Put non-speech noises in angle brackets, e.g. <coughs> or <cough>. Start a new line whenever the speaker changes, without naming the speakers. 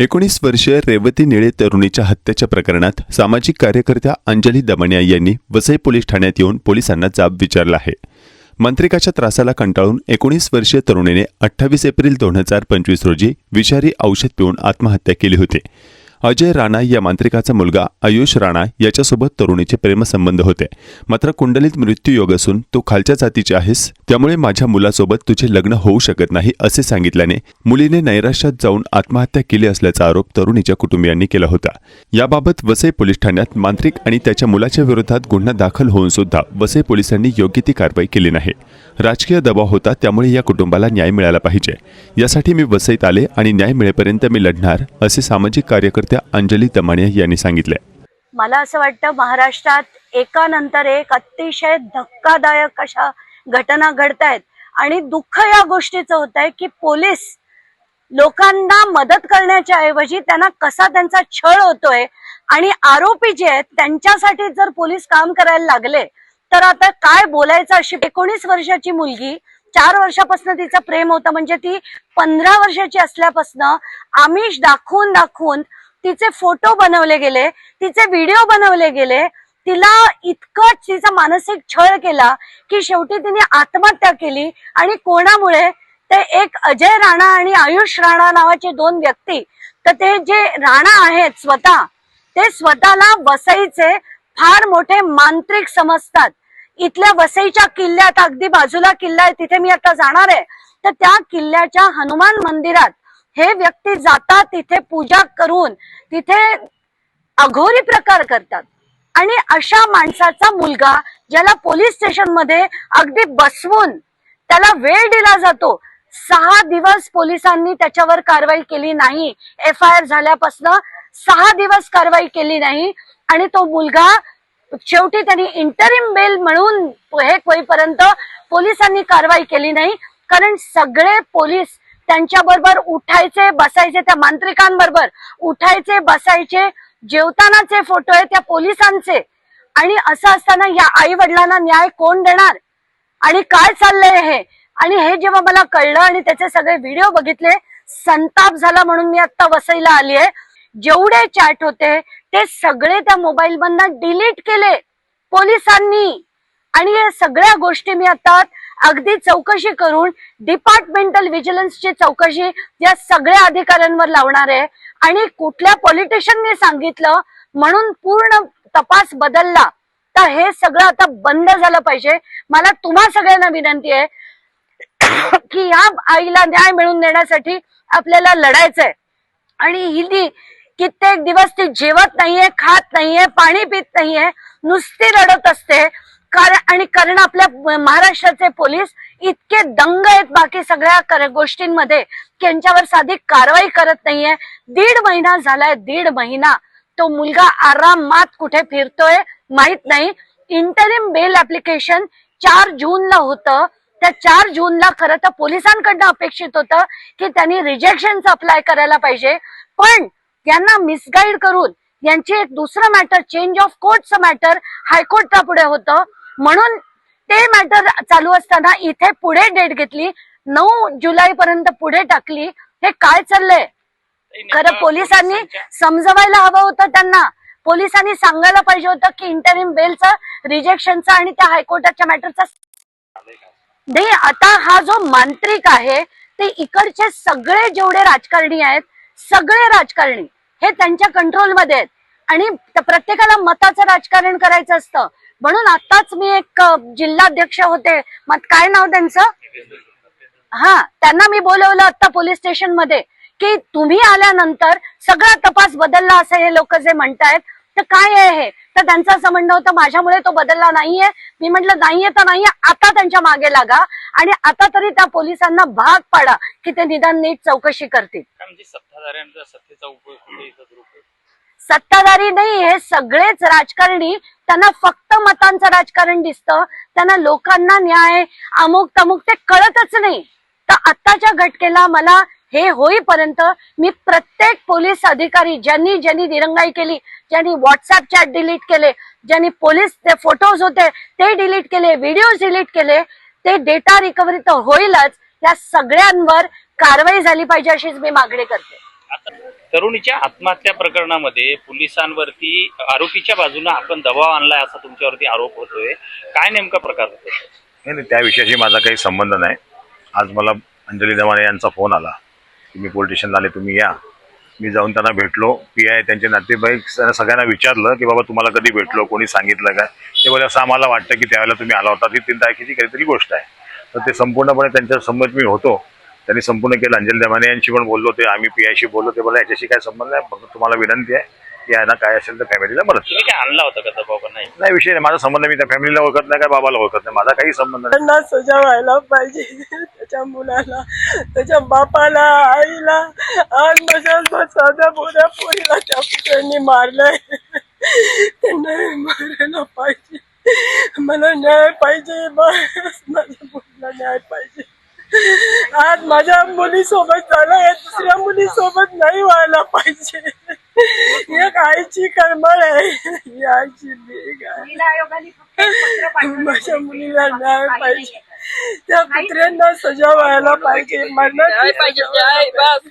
एकोणीस वर्षीय रेवती निळे तरुणीच्या हत्येच्या प्रकरणात सामाजिक कार्यकर्त्या अंजली दमनिया यांनी वसई पोलीस ठाण्यात येऊन पोलिसांना जाब विचारला आहे. मंत्रिकाच्या त्रासाला कंटाळून एकोणीस वर्षीय तरुणीने अठ्ठावीस एप्रिल दोन हजार पंचवीस रोजी विषारी औषध पिऊन आत्महत्या केली होती. अजय राणा या मांत्रिकाचा मुलगा आयुष राणा याच्यासोबत तरुणीचे प्रेमसंबंध होते. मात्र कुंडलीत मृत्यू योग असून तू खालच्या जातीची आहेस त्यामुळे माझ्या मुलासोबत तुझे लग्न होऊ शकत नाही असे सांगितल्याने मुलीने नैराश्यात जाऊन आत्महत्या केली असल्याचा आरोप तरुणीच्या कुटुंबियांनी केला होता. याबाबत वसई पोलीस ठाण्यात मांत्रिक आणि त्याच्या मुलाच्या विरोधात गुन्हा दाखल होऊन सुद्धा वसई पोलिसांनी योग्य ती कारवाई केली नाही. राजकीय दबाव होता त्यामुळे या कुटुंबाला न्याय मिळाला पाहिजे. यासाठी मी वसईत आले आणि न्याय मिळेपर्यंत मी लढणार असे सामाजिक कार्यकर्त्या अंजली तमाणे यांनी सांगितले.
मला असं वाटतं महाराष्ट्रात एकानंतर एक अतिशय धक्कादायक अशा घटना घडत आहेत आणि दुःख या गोष्टीचं होत आहे की पोलीस लोकांना मदत करण्याच्या ऐवजी त्यांना कसा त्यांचा छळ होतोय आणि आरोपी जे आहेत त्यांच्यासाठी जर पोलीस काम करायला लागले तर आता काय बोलायचं अशी एकोणीस वर्षाची मुलगी चार वर्षापासून तिचं प्रेम होतं म्हणजे ती पंधरा वर्षाची असल्यापासून आमिष दाखवून दाखवून तिचे फोटो बनवले गेले तिचे व्हिडिओ बनवले गेले. तिला इतकं तिचा मानसिक छळ केला की शेवटी तिने आत्महत्या केली आणि कोणामुळे ते एक अजय राणा आणि आयुष राणा नावाचे दोन व्यक्ती तर ते जे राणा आहेत स्वतः ते स्वतःला वसईचे फार मोठे मांत्रिक समजतात. इथल्या वसईच्या किल्ल्यात अगदी बाजूला किल्ला आहे तिथे मी आता जाणार आहे. तर त्या किल्ल्याच्या हनुमान मंदिरात हे व्यक्ती जातात तिथे पूजा करून तिथे अघोरी प्रकार करतात. आणि अशा माणसाचा मुलगा ज्याला पोलीस स्टेशनमध्ये अगदी बसवून त्याला वेळ दिला जातो सहा दिवस पोलिसांनी त्याच्यावर कारवाई केली नाही. एफ आय आर झाल्यापासून सहा दिवस कारवाई केली नाही. आणि तो मुलगा शेवटी त्यांनी इंटरिम बेल म्हणून हे होईपर्यंत पोलिसांनी कारवाई केली नाही. कारण सगळे पोलीस त्यांच्या बरोबर उठायचे बसायचे त्या मांत्रिकांबरोबर उठायचे बसायचे जेवतानाचे फोटो आहे त्या पोलिसांचे. आणि असं असताना या आई वडिलांना न्याय कोण देणार? आणि काय चाललंय हे? आणि हे जेव्हा मला कळलं आणि त्याचे सगळे व्हिडिओ बघितले संताप झाला म्हणून मी आता वसईला आली आहे जेवढे चॅट होते ते सगळे त्या मोबाईल मधनं डिलीट केले पोलिसांनी. आणि या सगळ्या गोष्टी मी आता अगदी चौकशी करून डिपार्टमेंटल व्हिजिलन्सची चौकशी या सगळ्या अधिकाऱ्यांवर लावणार आहे. आणि कुठल्या पॉलिटिशियनने सांगितलं म्हणून पूर्ण तपास बदलला. तर हे सगळं आता बंद झालं पाहिजे. मला तुम्हा सगळ्यांना विनंती आहे <coughs> की या आईला न्याय मिळवून देण्यासाठी आपल्याला लढायचंय. आणि हिली कित्येक दिवस ती जेवत नाहीये खात नाहीये पाणी पित नाहीये नुसती रडत असते. कारण आणि कारण आपल्या महाराष्ट्राचे पोलीस इतके दंग आहेत बाकी सगळ्या गोष्टींमध्ये की यांच्यावर साधी कारवाई करत नाहीये. दीड महिना झालाय दीड महिना. तो मुलगा आरामात कुठे फिरतोय माहीत नाही. इंटरिम बेल ऍप्लिकेशन चार जूनला होतं. त्या चार जूनला खरं तर पोलिसांकडनं अपेक्षित होतं की त्यांनी रिजेक्शनचं अप्लाय करायला पाहिजे. पण यांना मिसगाईड करून यांची एक दुसरं मॅटर चेंज ऑफ कोर्टचं मॅटर हायकोर्टच्या पुढे होतं. म्हणून ते मॅटर चालू असताना इथे पुढे डेट घेतली नऊ जुलै पर्यंत पुढे टाकली. हे काय चाललंय? खरं पोलिसांनी समजवायला हवं होतं त्यांना. पोलिसांनी सांगायला पाहिजे होतं की इंटरिम बेलचं रिजेक्शनचा आणि त्या हायकोर्टाच्या मॅटरचा नाही आता हा जो मांत्रिक आहे ते इकडचे सगळे जेवढे राजकारणी आहेत सगळे राजकारणी हे त्यांच्या कंट्रोलमध्ये आहेत. आणि प्रत्येकाला मताचं राजकारण करायचं असतं. म्हणून आताच मी एक जिल्हाध्यक्ष होते. मग काय नाव त्यांचं? हा त्यांना मी बोलवलं आता पोलीस स्टेशनमध्ये की तुम्ही आल्यानंतर सगळा तपास बदलला असं हे लोक जे म्हणतायत तर काय आहे हे? तर त्यांचं असं म्हणणं होतं माझ्यामुळे तो बदलला नाहीये. मी म्हटलं नाहीये तर नाहीये आता त्यांच्या मागे लागा आणि आता तरी त्या पोलिसांना भाग पाडा की ते निदान नीट चौकशी करतील.
सत्ताधाऱ्यांचा सत्तेचा उपयोग
सत्ताधारी नाही हे सगळेच राजकारणी त्यांना फक्त मतांचं राजकारण दिसतं त्यांना लोकांना न्याय अमुक तमुक ते कळतच नाही. तर आत्ताच्या घटकेला मला हे होईपर्यंत मी प्रत्येक पोलीस अधिकारी ज्यांनी ज्यांनी दिरंगाई केली ज्यांनी व्हॉट्सअप चॅट डिलीट केले ज्यांनी पोलीस ते फोटोज होते ते डिलीट केले व्हिडिओ डिलीट केले ते डेटा रिकव्हरी तर होईलच. या सगळ्यांवर कारवाई झाली पाहिजे अशीच मी मागणी करते.
तरुणीच्या आत्महत्या प्रकरणामध्ये पोलिसांवरती आरोपीच्या बाजूने आपण दबाव आणलाय असा तुमच्यावरती आरोप होतोय. काय नेमका प्रकार होतो
नाही नाही त्या विषयाशी माझा काही संबंध नाही. आज मला अंजली दमाने यांचा फोन आला. की मी पोलीस स्टेशनला आले तुम्ही या. मी जाऊन त्यांना भेटलो. पी आय त्यांचे नातेवाईक सगळ्यांना विचारलं की बाबा तुम्हाला कधी भेटलो कोणी सांगितलं काय? ते बोले असं आम्हाला वाटतं की त्यावेळेला तुम्ही आला होता. ती तीन तारखेची काहीतरी गोष्ट आहे. तर ते संपूर्णपणे त्यांच्या संमत मी होतो. त्यांनी संपूर्ण केलं. अंजल देवाने यांशी पण बोललो ते आम्ही पी आयशी बोललो. ते बोला याच्याशी काय संबंध नाही फक्त तुम्हाला विनंती आहे. यांना काय असेल तर फॅमिलीला मदत करा.
तुम्ही काय आणला होता का दबाव का नाही.
नाही विषय नाही माझा संबंध मी त्या फॅमिलीला ओळखत नाही काय बाबाला ओळखत नाही? माझा काही संबंध नाही.
त्यांना सजा व्हायला पाहिजे. त्याच्या मुलाला त्याच्या बापाला आईला आज माझ्या साध्या बोऱ्या पोरीला त्या पुत्रांनी मारलंय. त्यांना मारायला पाहिजे. मला न्याय पाहिजे. बस माझ्या मुलीला न्याय पाहिजे. आज माझ्या मुलीसोबत झालंय. दुसऱ्या मुलीसोबत नाही व्हायला पाहिजे. एक आईची करमळ आहे ही आईची भीक आहे माझ्या मुलीला न्याय पाहिजे त्या कुत्र्यांना सजा व्हायला पाहिजे मरणाची
न्याय पाहिजे,
सजा व्हायला
न्याय, बस.